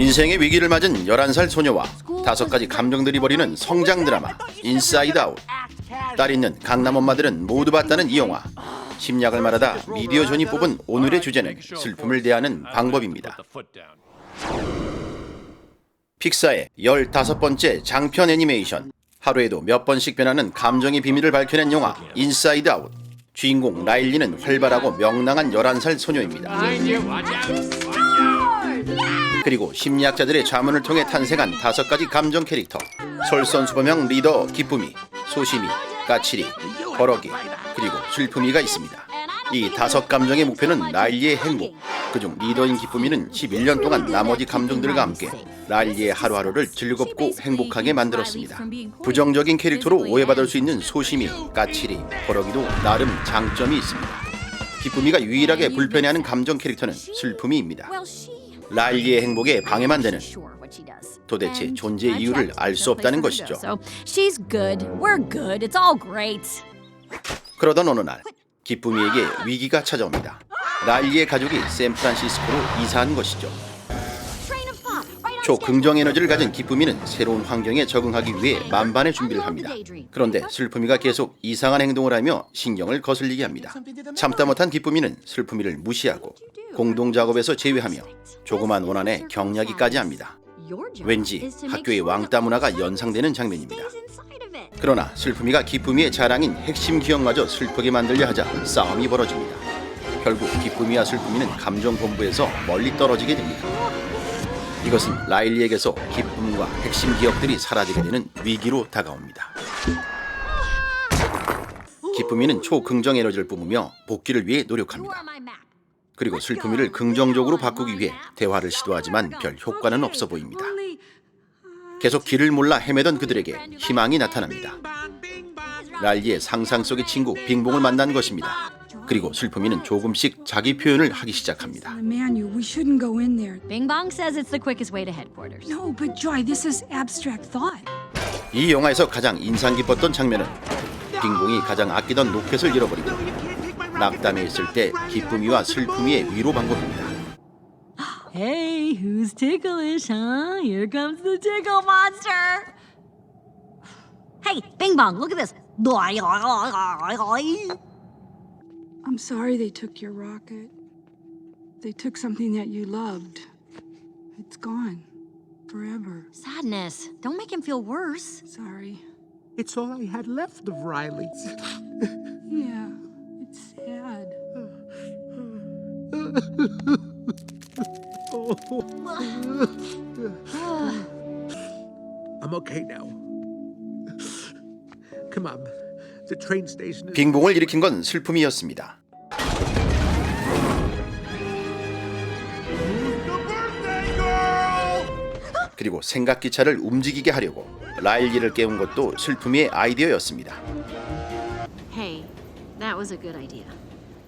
인생의 위기를 맞은 11살 소녀와 다섯 가지 감정들이 벌이는 성장 드라마 인사이드 아웃 딸 있는 강남 엄마들은 모두 봤다는 이 영화. 심약을 말하다 미디어 존이 뽑은 오늘의 주제는 슬픔을 대하는 방법입니다. 픽사의 15번째 장편 애니메이션. 하루에도 몇 번씩 변하는 감정의 비밀을 밝혀낸 영화 인사이드 아웃 주인공 라일리는 활발하고 명랑한 11살 소녀입니다 그리고 심리학자들의 자문을 통해 탄생한 다섯 가지 감정 캐릭터. 솔선수범형 리더 기쁨이 소심이 까칠이 버럭이 그리고 슬픔이가 있습니다. 이 다섯 감정의 목표는 라일리의 행복. 그중 리더인 기쁨이는 11년 동안 나머지 감정들과 함께 라일리의 하루하루를 즐겁고 행복하게 만들었습니다. 부정적인 캐릭터로 오해받을 수 있는 소심이 까칠이 버럭이도 나름 장점이 있습니다. 기쁨이가 유일하게 불편해하는 감정 캐릭터는 슬픔이입니다 라일리의 행복에 방해만 되는 도대체 존재 이유를 알 수 없다는 것이죠. 그러던 어느 날 기쁨이에게 위기가 찾아옵니다. 라일리의 가족이 샌프란시스코로 이사한 것이죠. 초긍정 에너지를 가진 기쁨이는 새로운 환경에 적응하기 위해 만반의 준비를 합니다. 그런데 슬픔이가 계속 이상한 행동을 하며 신경을 거슬리게 합니다. 참다 못한 기쁨이는 슬픔이를 무시하고 공동 작업에서 제외하며 조그만 원한에 격려하기까지 합니다. 왠지 학교의 왕따 문화가 연상되는 장면입니다. 그러나 슬픔이가 기쁨이의 자랑인 핵심 기억마저 슬프게 만들려 하자 싸움이 벌어집니다. 결국 기쁨이와 슬픔이는 감정 본부에서 멀리 떨어지게 됩니다. 이것은 라일리에게서 기쁨과 핵심 기억들이 사라지게 되는 위기로 다가옵니다. 기쁨이는 초긍정 에너지를 뿜으며 복귀를 위해 노력합니다. 그리고 슬픔이를 긍정적으로 바꾸기 위해 대화를 시도하지만 별 효과는 없어 보입니다. 계속 길을 몰라 헤매던 그들에게 희망이 나타납니다. 랄리의 상상 속의 친구 빙봉을 만난 것입니다. 그리고 슬픔이는 조금씩 자기 표현을 하기 시작합니다. 이 영화에서 가장 인상 깊었던 장면은 빙봉이 가장 아끼던 로켓을 잃어버리고 낙담해 있을 때 기쁨이와 슬픔이의 위로 방법입니다. Hey, who's ticklish, huh? Here comes the tickle monster. Hey, Bing Bong, look at this. I'm sorry they took your rocket. They took something that you loved. It's gone. Forever. Sadness. Don't make him feel worse. Sorry. It's all I had left of Riley. Yeah, It's sad. I'm okay now. Come on. The train station is. 빙봉을 일으킨 건 슬픔이었습니다. 그리고 생각 기차를 움직이게 하려고 라일리를 깨운 것도 슬픔이의 아이디어였습니다. Hey, that was a good idea.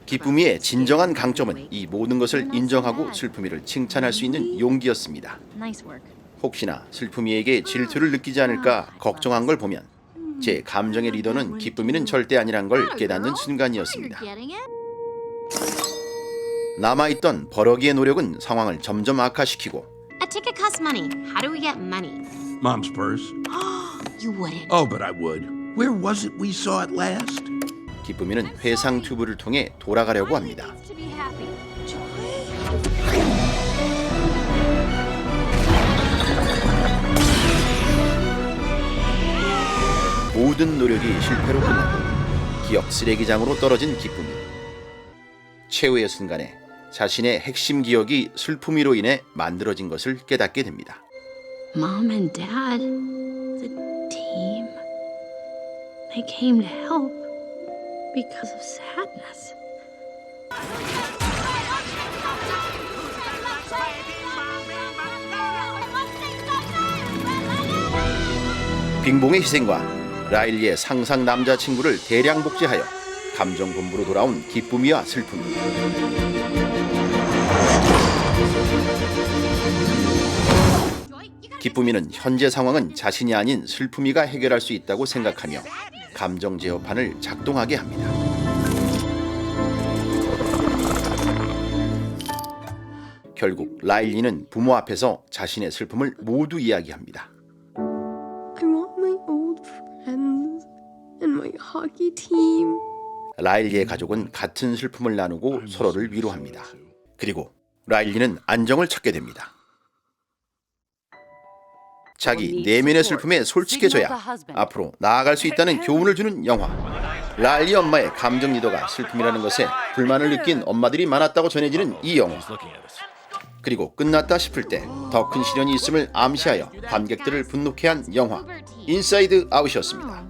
기쁨이의 진정한 강점은 이 모든 것을 인정하고 슬픔이를 칭찬할 수 있는 용기였습니다. Nice work. 혹시나 슬픔이에게 질투를 느끼지 않을까 걱정한 걸 보면 제 감정의 리더는 기쁨이는 절대 아니란 걸 깨닫는 순간이었습니다. You're getting it? 남아있던 버럭이의 노력은 상황을 점점 악화시키고 A ticket costs money. How do we get money? Mom's purse. You wouldn't. Oh, but I would. Where was it we saw it last? 기쁨이는 회상 튜브를 통해 돌아가려고 합니다. 모든 노력이 실패로 끝나고 기억 쓰레기장으로 떨어진 기쁨이 최후의 순간에 자신의 핵심 기억이 슬픔이로 인해 만들어진 것을 깨닫게 됩니다. Mom and Dad, the team, they came to help because of sadness. 빙봉의 희생과 라일리의 상상 남자친구를 대량 복제하여 감정 본부로 돌아온 기쁨이와 슬픔이 기쁨이는 현재 상황은 자신이 아닌 슬픔이가 해결할 수 있다고 생각하며 감정 제어판을 작동하게 합니다. 결국 라일리는 부모 앞에서 자신의 슬픔을 모두 이야기합니다. I want my old friends and my hockey team. 라일리의 가족은 같은 슬픔을 나누고 서로를 위로합니다. 그리고 라일리는 안정을 찾게 됩니다. 자기 내면의 슬픔에 솔직해져야 앞으로 나아갈 수 있다는 교훈을 주는 영화. 라일리 엄마의 감정 리더가 슬픔이라는 것에 불만을 느낀 엄마들이 많았다고 전해지는 이 영화. 그리고 끝났다 싶을 때 더 큰 시련이 있음을 암시하여 관객들을 분노케 한 영화 인사이드 아웃이었습니다.